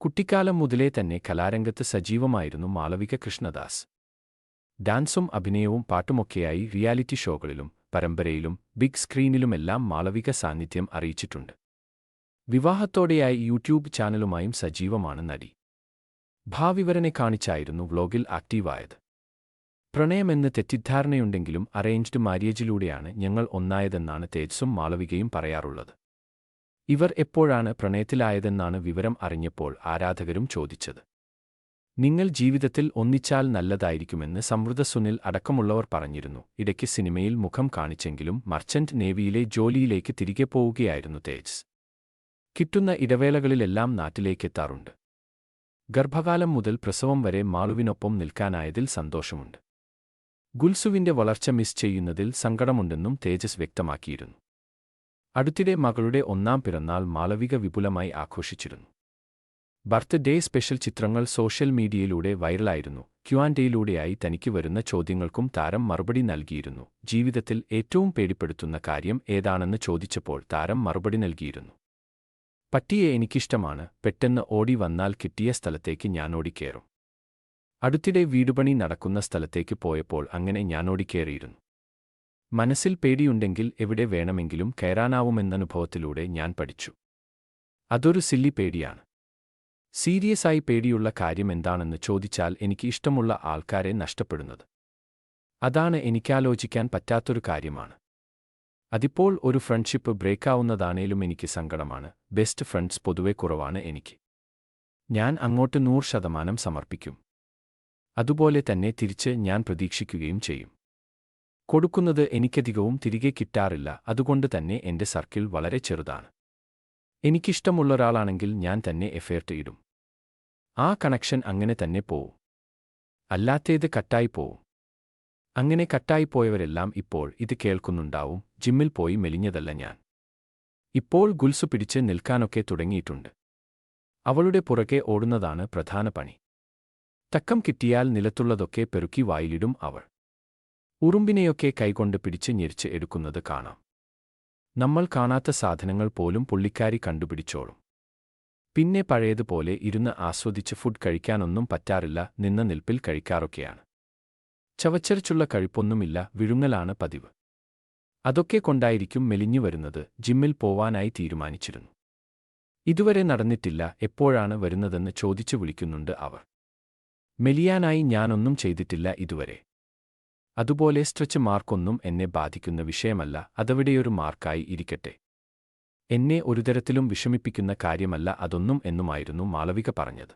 കുട്ടിക്കാലം മുതലേ തന്നെ കലാരംഗത്ത് സജീവമായിരുന്നു മാളവിക കൃഷ്ണദാസ്. ഡാൻസും അഭിനയവും പാട്ടുമൊക്കെയായി റിയാലിറ്റി ഷോകളിലും പരമ്പരയിലും ബിഗ് സ്ക്രീനിലുമെല്ലാം മാളവിക സാന്നിധ്യം അറിയിച്ചിട്ടുണ്ട്. വിവാഹത്തോടെയായി യൂട്യൂബ് ചാനലുമായും സജീവമാണ് നടി. ഭാവിവരനെ കാണിച്ചായിരുന്നു വ്ലോഗിൽ ആക്റ്റീവായത്. പ്രണയമെന്ന് തെറ്റിദ്ധാരണയുണ്ടെങ്കിലും അറേഞ്ച്ഡ് മാര്യേജിലൂടെയാണ് ഞങ്ങൾ ഒന്നായതെന്നാണ് തേജസും മാളവികയും പറയാറുള്ളത്. ഇവർ എപ്പോഴാണ് പ്രണയത്തിലായതെന്നാണ് വിവരം അറിഞ്ഞപ്പോൾ ആരാധകരും ചോദിച്ചത്. നിങ്ങൾ ജീവിതത്തിൽ ഒന്നിച്ചാൽ നല്ലതായിരിക്കുമെന്ന് സമൃദ്ധ സുനിൽ അടക്കമുള്ളവർ പറഞ്ഞിരുന്നു. ഇടയ്ക്ക് സിനിമയിൽ മുഖം കാണിച്ചെങ്കിലും മർച്ചന്റ് നേവിയിലെ ജോലിയിലേക്ക് തിരികെ പോവുകയായിരുന്നു തേജ് കിട്ടുന്ന ഇടവേളകളിലെല്ലാം നാട്ടിലേക്കെത്താറുണ്ട്. ഗർഭകാലം മുതൽ പ്രസവം വരെ മാളുവിനൊപ്പം നിൽക്കാനായതിൽ സന്തോഷമുണ്ട്. ഗുൽസുവിന്റെ വളർച്ച മിസ് ചെയ്യുന്നതിൽ സങ്കടമുണ്ടെന്നും തേജസ് വ്യക്തമാക്കിയിരുന്നു. അടുത്തിടെ മകളുടെ ഒന്നാം പിറന്നാൾ മാളവിക വിപുലമായി ആഘോഷിച്ചിരുന്നു. ബർത്ത്ഡേ സ്പെഷ്യൽ ചിത്രങ്ങൾ സോഷ്യൽ മീഡിയയിലൂടെ വൈറലായിരുന്നു. ക്യുആൻഡേയിലൂടെയായി തനിക്ക് വരുന്ന ചോദ്യങ്ങൾക്കും താരം മറുപടി നൽകിയിരുന്നു. ജീവിതത്തിൽ ഏറ്റവും പേടിപ്പെടുത്തുന്ന കാര്യം ഏതാണെന്ന് ചോദിച്ചപ്പോൾ താരം മറുപടി നൽകിയിരുന്നു. പട്ടിയെ എനിക്കിഷ്ടമാണ്. പെട്ടെന്ന് ഓടി വന്നാൽ കിട്ടിയ സ്ഥലത്തേക്ക് ഞാൻ ഓടിക്കേറും അടുത്തിടെ വീടുപണി നടക്കുന്ന സ്ഥലത്തേക്ക് പോയപ്പോൾ അങ്ങനെ ഞാൻ ഓടിക്കേറിയിരുന്നു മനസ്സിൽ പേടിയുണ്ടെങ്കിൽ എവിടെ വേണമെങ്കിലും കയറാനാവുമെന്നനുഭവത്തിലൂടെ ഞാൻ പഠിച്ചു. അതൊരു സില്ലി പേടിയാണ്. സീരിയസായി പേടിയുള്ള കാര്യം എന്താണെന്ന് ചോദിച്ചാൽ എനിക്ക് ഇഷ്ടമുള്ള ആൾക്കാരെ നഷ്ടപ്പെടുന്നത്. അതാണ് എനിക്കാലോചിക്കാൻ പറ്റാത്തൊരു കാര്യമാണ്. അതിപ്പോൾ ഒരു ഫ്രണ്ട്ഷിപ്പ് ബ്രേക്കാവുന്നതാണേലും എനിക്ക് സങ്കടമാണ്. ബെസ്റ്റ് ഫ്രണ്ട്സ് പൊതുവെ കുറവാണ് എനിക്ക്. ഞാൻ അങ്ങോട്ട് നൂറ് ശതമാനം സമർപ്പിക്കും. അതുപോലെ തന്നെ തിരിച്ച് ഞാൻ പ്രതീക്ഷിക്കുകയും ചെയ്യും. കൊടുക്കുന്നത് എനിക്കധികവും തിരികെ കിട്ടാറില്ല അതുകൊണ്ട് തന്നെ എന്റെ സർക്കിൾ വളരെ ചെറുതാണ്. എനിക്കിഷ്ടമുള്ളൊരാളാണെങ്കിൽ ഞാൻ തന്നെ എഫേർട്ട് ഇടും. ആ കണക്ഷൻ അങ്ങനെ തന്നെ പോവും. അല്ലാത്തേത് കട്ടായി പോവും. അങ്ങനെ കട്ടായിപ്പോയവരെല്ലാം ഇപ്പോൾ ഇത് കേൾക്കുന്നുണ്ടാവും ജിമ്മിൽ പോയി മെലിഞ്ഞതല്ല ഞാൻ. ഇപ്പോൾ ഗുൽസു പിടിച്ച് നിൽക്കാനൊക്കെ തുടങ്ങിയിട്ടുണ്ട്. അവളുടെ പുറകെ ഓടുന്നതാണ് പ്രധാന പണി. തക്കം കിട്ടിയാൽ നിലത്തുള്ളതൊക്കെ പെറുക്കി വായിലിടും അവൾ. ഉറുമ്പിനെയൊക്കെ കൈകൊണ്ട് പിടിച്ച് ഞെരിച്ച് എടുക്കുന്നത് കാണാം. നമ്മൾ കാണാത്ത സാധനങ്ങൾ പോലും പുള്ളിക്കാരി കണ്ടുപിടിച്ചോളും. പിന്നെ പഴയതുപോലെ ഇരുന്ന് ആസ്വദിച്ച് ഫുഡ് കഴിക്കാനൊന്നും പറ്റാറില്ല നിന്ന നിൽപ്പിൽ കഴിക്കാറൊക്കെയാണ്. ചവച്ചരച്ചുള്ള കഴിപ്പൊന്നുമില്ല വിഴുങ്ങലാണ് പതിവ്. അതൊക്കെ കൊണ്ടായിരിക്കും മെലിഞ്ഞു വരുന്നത് ജിമ്മിൽ പോവാനായി തീരുമാനിച്ചിരുന്നു. ഇതുവരെ നടന്നിട്ടില്ല എപ്പോഴാണ് വരുന്നതെന്ന് ചോദിച്ചു വിളിക്കുന്നുണ്ട് അവർ. മെലിയാനായി ഞാനൊന്നും ചെയ്തിട്ടില്ല ഇതുവരെ. അതുപോലെ സ്ട്രെച്ച് മാർക്കൊന്നും എന്നെ ബാധിക്കുന്ന വിഷയമല്ല അതവിടെയൊരു മാർക്കായി ഇരിക്കട്ടെ. എന്നെ ഒരുതരത്തിലും വിഷമിപ്പിക്കുന്ന കാര്യമല്ല അതൊന്നും എന്നുമായിരുന്നു മാളവിക പറഞ്ഞത്.